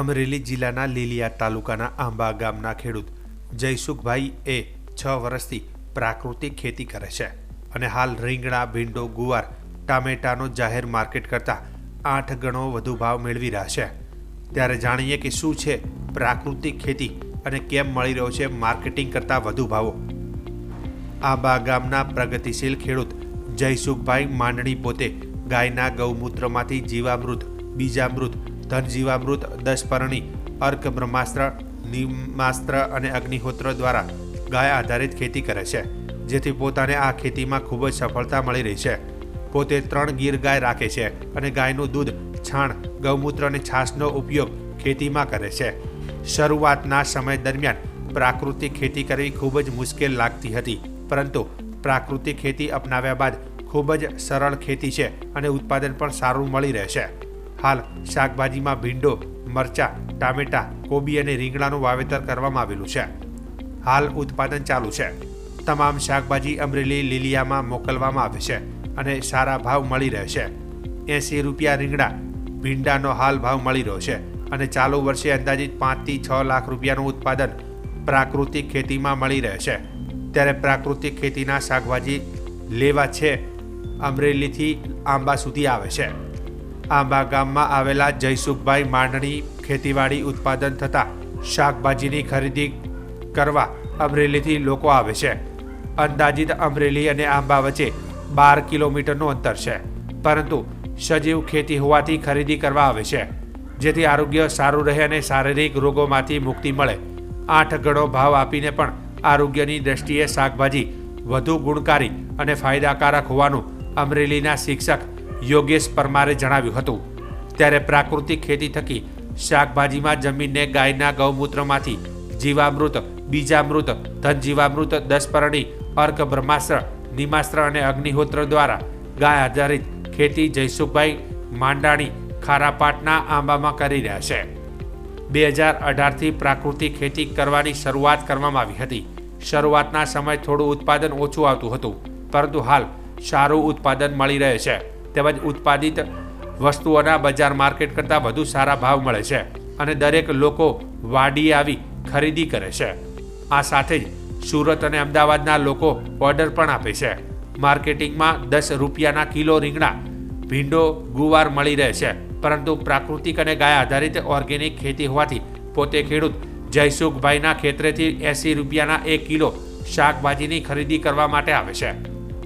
અમરેલી જિલ્લાના લીલિયા તાલુકાના આંબા ગામના ખેડૂત જયસુખભાઈ એ છ વર્ષથી પ્રાકૃતિક ખેતી કરે છે અને હાલ રીંગણા, ભીંડો, ગુવાર, ટામેટાનો જાહેર માર્કેટ કરતાં આઠ ગણો વધુ ભાવ મેળવી રહ્યા છે. ત્યારે જાણીએ કે શું છે પ્રાકૃતિક ખેતી અને કેમ મળી રહ્યો છે માર્કેટિંગ કરતાં વધુ ભાવો. આંબા ગામના પ્રગતિશીલ ખેડૂત જયસુખભાઈ માંડણી પોતે ગાયના ગૌમૂત્રમાંથી જીવામૃત, બીજામૃત ધનજીવામૃત દસપરણી અર્ક, બ્રહ્માસ્ત્ર, નિમાસ્ત્ર અને અગ્નિહોત્ર દ્વારા ગાય આધારિત ખેતી કરે છે, જેથી પોતાને આ ખેતીમાં ખૂબ જ સફળતા મળી રહી છે. પોતે ત્રણ ગીર ગાય રાખે છે અને ગાયનું દૂધ, છાણ, ગૌમૂત્ર અને છાશનો ઉપયોગ ખેતીમાં કરે છે. શરૂઆતના સમય દરમિયાન પ્રાકૃતિક ખેતી કરવી ખૂબ જ મુશ્કેલ લાગતી હતી, પરંતુ પ્રાકૃતિક ખેતી અપનાવ્યા બાદ ખૂબ જ સરળ ખેતી છે અને ઉત્પાદન પણ સારું મળી રહે છે. હાલ શાકભાજીમાં ભીંડો, મરચા, ટામેટા, કોબી અને રીંગણાનું વાવેતર કરવામાં આવેલું છે. હાલ ઉત્પાદન ચાલુ છે. તમામ શાકભાજી અમરેલી, લીલિયામાં મોકલવામાં આવે છે અને સારા ભાવ મળી રહે છે. એંસી રૂપિયા રીંગણા, ભીંડાનો હાલ ભાવ મળી રહ્યો છે અને ચાલુ વર્ષે અંદાજિત પાંચથી છ લાખ રૂપિયાનું ઉત્પાદન પ્રાકૃતિક ખેતીમાં મળી રહે છે. ત્યારે પ્રાકૃતિક ખેતીના શાકભાજી લેવા છે અમરેલીથી આંબા સુધી આવે છે. આંબા ગામમાં આવેલા જયસુખભાઈ માંડણી ખેતીવાડી ઉત્પાદન થતા શાકભાજીની ખરીદી કરવા અમરેલીથી લોકો આવે છે. અંદાજિત અમરેલી અને આંબા વચ્ચે બાર કિલોમીટરનું અંતર છે, પરંતુ સજીવ ખેતી હોવાથી ખરીદી કરવા આવે છે, જેથી આરોગ્ય સારું રહે અને શારીરિક રોગોમાંથી મુક્તિ મળે. આઠ ગણો ભાવ આપીને પણ આરોગ્યની દ્રષ્ટિએ શાકભાજી વધુ ગુણકારી અને ફાયદાકારક હોવાનું અમરેલીના શિક્ષક યોગેશ પરમારે જણાવ્યું હતું. ત્યારે પ્રાકૃતિક ખેતી થકી શાકભાજીમાં જમીનને ગાયના ગૌમૂત્રમાંથી જીવામૃત, બીજામૃત, ધનજીવામૃત દસપરણી અર્ક, બ્રહ્માસ્ત્ર, નિમાસ્ત્ર અને અગ્નિહોત્ર દ્વારા ગાય આધારિત ખેતી જયસુખભાઈ માંડાણી ખારાપાટના આંબામાં કરી રહ્યા છે. બે હજાર અઢારથી પ્રાકૃતિક ખેતી કરવાની શરૂઆત કરવામાં આવી હતી. શરૂઆતના સમય થોડું ઉત્પાદન ઓછું આવતું હતું, પરંતુ હાલ સારું ઉત્પાદન મળી રહે છે. તેમજ ઉત્પાદિત વસ્તુઓના બજાર માર્કેટ કરતાં વધુ સારા ભાવ મળે છે અને દરેક લોકો વાડી આવી ખરીદી કરે છે. આ સાથે જ સુરત અને અમદાવાદના લોકો ઓર્ડર પણ આપે છે. માર્કેટિંગમાં દસ રૂપિયાના કિલો રીંગણા, ભીંડો, ગુવાર મળી રહે છે. પરંતુ પ્રાકૃતિક અને ગાય આધારિત ઓર્ગેનિક ખેતી હોવાથી પોતે ખેડૂત જયસુખભાઈના ખેતરેથી એંસી રૂપિયાના એક કિલો શાકભાજીની ખરીદી કરવા માટે આવે છે.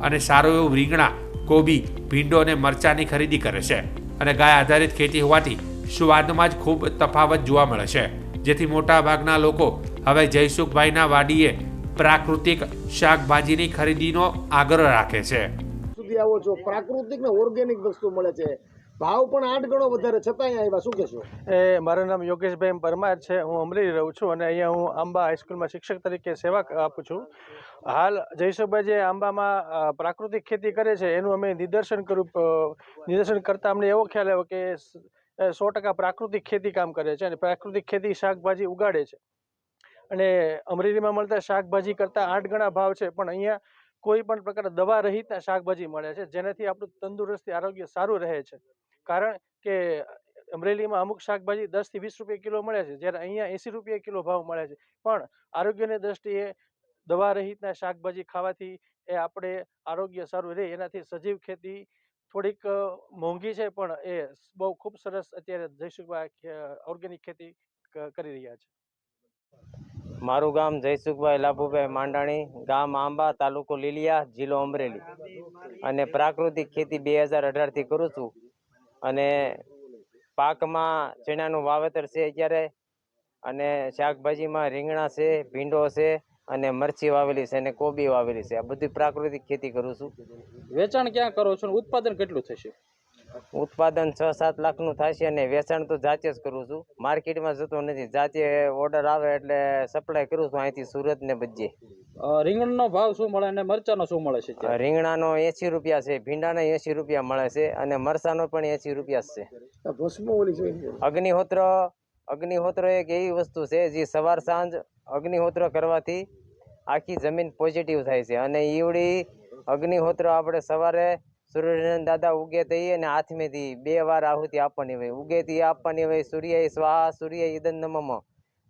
અને સારું એવું રીંગણા કોબી ભીંડો અને મરચાની ખરીદી કરે છે અને ગાય આધારિત ખેતી હોવાથી સ્વાદમાં જ ખૂબ તફાવત જોવા મળે છે. જેથી મોટા ભાગના લોકો હવે જયસુખભાઈના વાડીએ પ્રાકૃતિક શાકભાજીની ખરીદીનો આગ્રહ રાખે છે. સુધી આવો છો. પ્રાકૃતિક ને ઓર્ગેનિક વસ્તુ મળે છે. ભાવ પણ આઠ ગણો વધારે, છતાંય આવ્યા. શું કહેશો? એ, મારું નામ યોગેશભાઈ પરમાર છે. હું અમરેલી રહું છું અને અહીંયા હું આંબા હાઈસ્કૂલમાં શિક્ષક તરીકે સેવા આપું છું. હાલ જયસુભાઈ જે આંબામાં પ્રાકૃતિક ખેતી કરે છે, એનું અમે નિદર્શન કર્યું નિદર્શન કરતાં અમને એવો ખ્યાલ આવ્યો કે સ- ટકા પ્રાકૃતિક ખેતી કામ કરે છે અને પ્રાકૃતિક ખેતી શાકભાજી ઉગાડે છે. અને અમરેલીમાં મળતા શાકભાજી કરતાં આઠ ગણા ભાવ છે, પણ અહીંયા કોઈ પણ પ્રકાર દવા રહિતના શાકભાજી મળે છે, જેનાથી આપણું તંદુરસ્તી, આરોગ્ય સારું રહે છે. કારણ કે, અમરેલીમાં અમુક શાકભાજી દસથી વીસ રૂપિયા કિલો મળે છે, જ્યારે અહીંયા એંસી રૂપિયા કિલો ભાવ મળે છે. પણ આરોગ્યની દ્રષ્ટિએ દવા રહિતના શાકભાજી ખાવાથી એ આપણે આરોગ્ય સારું રહે, એનાથી સજીવ ખેતી થોડીક મોંઘી છે, પણ એ બહુ ખૂબ સરસ અત્યારે જયસુખભાઈ ઓર્ગેનિક ખેતી કરી રહ્યા છે. મારું ગામ જયસુખભાઈ લાભુભાઈ માંડાણી, ગામ આંબા, તાલુકો લીલિયા, જિલ્લો અમરેલી. અને પ્રાકૃતિક ખેતી બે હજાર અઢારથી કરું છું. અને પાકમાં ચણાનું વાવેતર છે અત્યારે. અને શાકભાજીમાં રીંગણા છે, ભીંડો છે અને મરચી વાવેલી છે અને કોબી વાવેલી છે. આ બધી પ્રાકૃતિક ખેતી કરું છું. વેચાણ ક્યાં કરો છો ઉત્પાદન કેટલું થશે? ઉત્પાદન છ સાત લાખનું થાય છે અને વેચાણ તો જાતે જ કરું છું. માર્કેટમાં જતો નથી. જાતે ઓર્ડર આવે એટલે સપ્લાય કરું છું. અહીંથી સુરત ને બધે રીંગણનો ભાવ શું મળે અને મરચાનો શું મળે છે રીંગણાનો એંસી રૂપિયા છે. ભીંડાના એંસી રૂપિયા મળે છે અને મરસાનો પણ એંસી રૂપિયા છે. અગ્નિહોત્ર અગ્નિહોત્ર એક એવી વસ્તુ છે જે સવાર સાંજ અગ્નિહોત્ર કરવાથી આખી જમીન પોઝિટિવ થાય છે. અને ઈવડી અગ્નિહોત્ર આપણે સવારે સૂર્યનારાયણ દાદા ઉગે થઈ અને હાથમેથી બે વાર આહુતિ આપવાની હોય. ઉગે ઉગેથી આપવાની હોય સૂર્ય સ્વાહા સૂર્ય ઈદન નમમ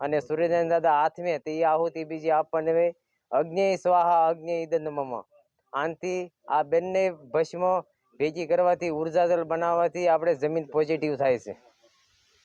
અને સૂર્યનારાયણ દાદા હાથમે તે આહુતિ બીજી આપવાની હોય અગ્નિ સ્વાહા અગ્નિ ઈદન નમમ આનથી આ બંને ભસ્મ ભેગી કરવાથી ઊર્જા જલ બનાવવાથી આપણે જમીન પોઝિટિવ થાય છે.